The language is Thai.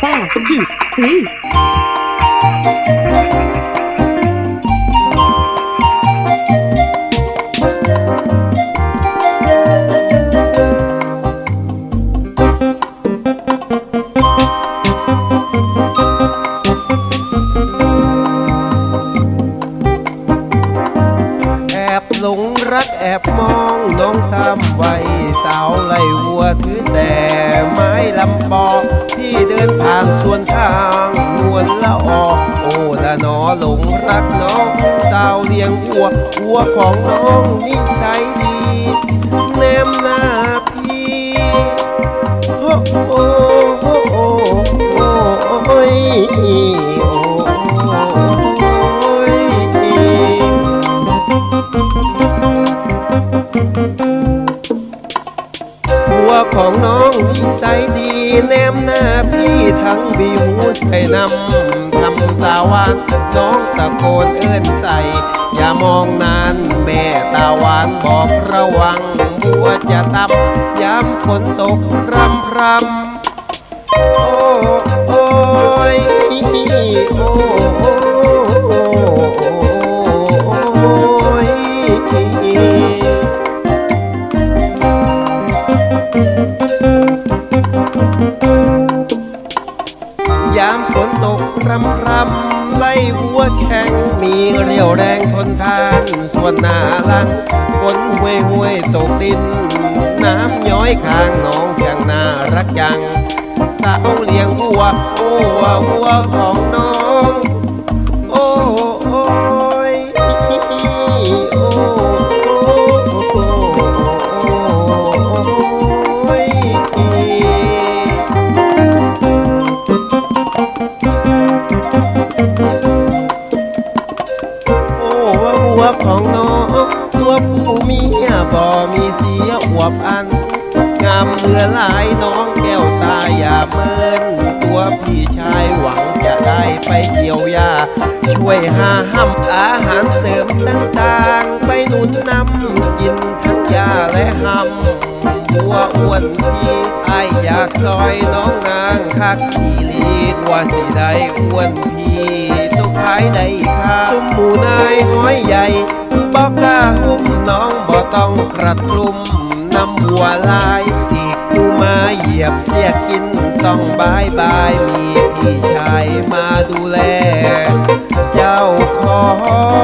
four, two, three. แอบหลงรักแอบมองน้ องซ้ำไว้สาวไล่วัวถือแต่ไม้ลำปอ ที่เดินผ่านชวนทางนวลละออโอ้ละนอหลงรักน้องสาวเลี้ยงวัววัวของน้องนิสัยดี แนมหน้าพี่ ของน้องนิสัยดีแนมหน้าพี่ทั้งบิวใส่นำทำตาหวานน้องตะโกนเอิ้นใส่ อย่ามองนานแม่ตาหวานบอกระวังบัวจะตับย้ำฝนตกรำรำโอ้โอ้ยโอ้ ยามฝนตกรำรำไล่วัวแข่งมีเรี่ยวแรงทนทาน ส่วนหน้าหลังฝนห้วยห้วยตกดิน น้ำย้อยข้างน้องช่างน่ารักจังสาวเลี้ยงวัวโอ้วัวของน้อง ผู้เมียบ่มีเสียอวบอัน งามเหลือหลายน้องแก้วตาอย่าเมินตัวพี่ชายหวังจะได้ไปเกี่ยวยา ช่วยหาห้ำอาหารเสริมต่างๆ ไปหนุนนำกินทั้งยาและห้ำบัวอ้วนพี่ไอายอยากซอยน้องนางคักอีลีกวาสิได้อ้วนพี่ต้องขายได้ค่าสมหมูนายห้อยใหญ่บอกกล้าหุ้ม ระทรุมน้ำหัวลายอีกกูมาเหยียบเสียกินต้องบายบายมีพี่ชายมาดูแล เจ้าขอ